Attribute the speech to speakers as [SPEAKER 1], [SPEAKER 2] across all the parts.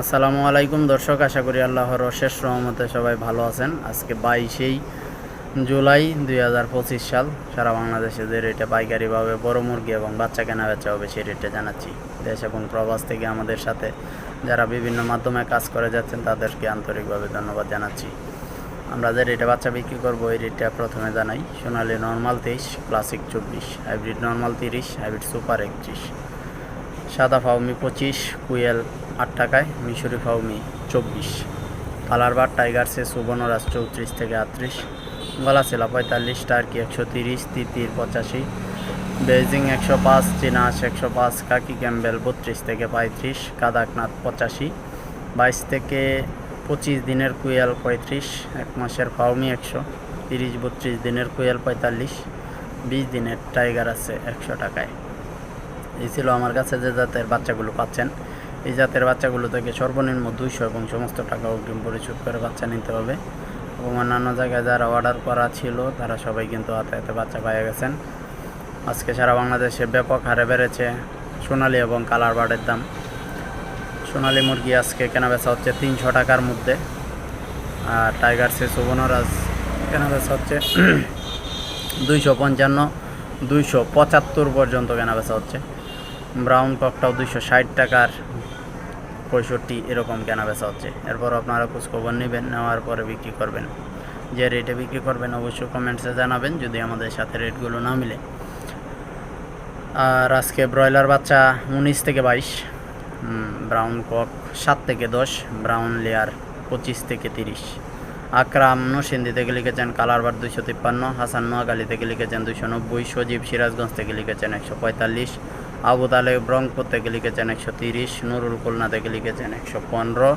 [SPEAKER 1] আসসালামু আলাইকুম দর্শক, আশা করি আল্লাহর অশেষ রহমতে সবাই ভালো আছেন। আজকে বাইশেই জুলাই দুই হাজার পঁচিশ সাল, সারা বাংলাদেশে যে রেটে পাইকারিভাবে বড় মুরগি এবং বাচ্চা কেনা বেচা হবে, সেই রেটে জানাচ্ছি। দেশ এবং প্রবাস থেকে আমাদের সাথে যারা বিভিন্ন মাধ্যমে কাজ করে যাচ্ছেন, তাদেরকে আন্তরিকভাবে ধন্যবাদ জানাচ্ছি। আমরা যে রেটে বাচ্চা বিক্রি করব, এই রেটটা প্রথমে জানাই, সোনালি নর্মাল তেইশ, ক্লাসিক চব্বিশ, হাইব্রিড নর্মাল তিরিশ, হাইব্রিড সুপার একত্রিশ। সাদা ফাউমি পঁচিশ, কুয়েল আট টাকায়, মিশরি ফাউমি চব্বিশ। কালারবার টাইগার্সে সুবর্ণরাজ চৌত্রিশ থেকে আটত্রিশ। গলা গলাশিলা পঁয়তাল্লিশ, টার্কি একশো তিরিশ, তিতির পঁচাশি। বেজিং একশো পাঁচ, চিনাস একশো পাঁচ, কাকি ক্যাম্বেল বত্রিশ থেকে পঁয়ত্রিশ, কাদাকনাথ পঁচাশি। বাইশ থেকে পঁচিশ দিনের কুয়েল পঁয়ত্রিশ, এক মাসের ফাউমি একশো। তিরিশ, বত্রিশ দিনের কুয়েল পঁয়তাল্লিশ। বিশ দিনের টাইগার আছে একশো টাকায়। এই ছিল আমার কাছে যে জাতের বাচ্চাগুলো পাচ্ছেন। এই জাতের বাচ্চাগুলো থেকে সর্বনিম্ন দুইশো এবং সমস্ত টাকা অগ্রিম পরিশোধ করে বাচ্চা নিতে হবে। এবং অন্যান্য জায়গায় যারা অর্ডার করা ছিল, তারা সবাই কিন্তু হাতে হাতে বাচ্চা পাইয়ে গেছেন। আজকে সারা বাংলাদেশে ব্যাপক হারে বেড়েছে সোনালি এবং কালার বার্ডের দাম। সোনালি মুরগি আজকে কেনা বেচা হচ্ছে তিনশো টাকার মধ্যে। আর টাইগার সে সুবর্ণরাজ কেনা বেচা হচ্ছে দুইশো পঞ্চান্ন, দুইশো পঁচাত্তর পর্যন্ত কেনা বেচা হচ্ছে। ব্রাউন ককটাও দুইশো ষাট টাকার পঁয়ষট্টি এরকম কেনা বেচা হচ্ছে। এরপর আপনারা খোঁজখবর নেবেন, নেওয়ার পরে বিক্রি করবেন। যে রেটে বিক্রি করবেন অবশ্যই কমেন্টসে জানাবেন, যদি আমাদের সাথে রেটগুলো না মিলে। আর আজকে ব্রয়লার বাচ্চা উনিশ থেকে বাইশ ব্রাউন কক সাত থেকে দশ, ব্রাউন লেয়ার পঁচিশ থেকে তিরিশ। আকরাম নসিন্দি থেকে লিখেছেন কালারবার দুইশো তিপ্পান্ন, হাসান নোয়াখালী থেকে লিখেছেন, দুইশো নব্বই, সজীব সিরাজগঞ্জ থেকে লিখেছেন, একশো পঁয়তাল্লিশ আবু তালেব রংপুর থেকে লিখেছেন একশো তিরিশ, নুরুল খুলনা থেকে লিখেছেন একশো পনেরো,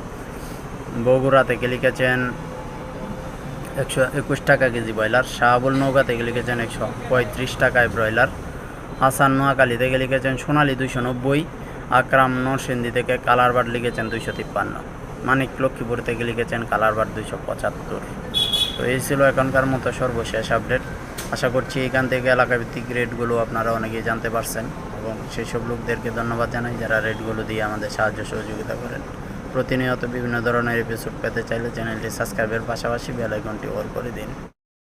[SPEAKER 1] বগুড়া থেকে লিখেছেন একশো একুশ টাকা কেজি ব্রয়লার, শাহাবুল নৌকা থেকে লিখেছেন একশো পঁয়ত্রিশ টাকায় ব্রয়লার, হাসান নোয়াখালী থেকে লিখেছেন সোনালী দুইশো নব্বই, আকরাম নরসিন্দি থেকে কালারবাট লিখেছেন দুইশো তিপ্পান্ন, মানিক লক্ষ্মীপুর থেকে লিখেছেন কালারবাট দুইশো পঁচাত্তর। তো এই ছিল এখনকার মতো সর্বশেষ আপডেট। আশা করছি এখান থেকে এলাকাভিত্তিক রেটগুলো আপনারা অনেকেই জানতে পারছেন। এবং সেই সব লোকদেরকে ধন্যবাদ জানাই যারা রেটগুলো দিয়ে আমাদের সাহায্য সহযোগিতা করেন। প্রতিনিয়ত বিভিন্ন ধরনের এপিসোড পেতে চাইলে চ্যানেলটি সাবস্ক্রাইবের পাশাপাশি বেলাইকনটি অল করে দিন।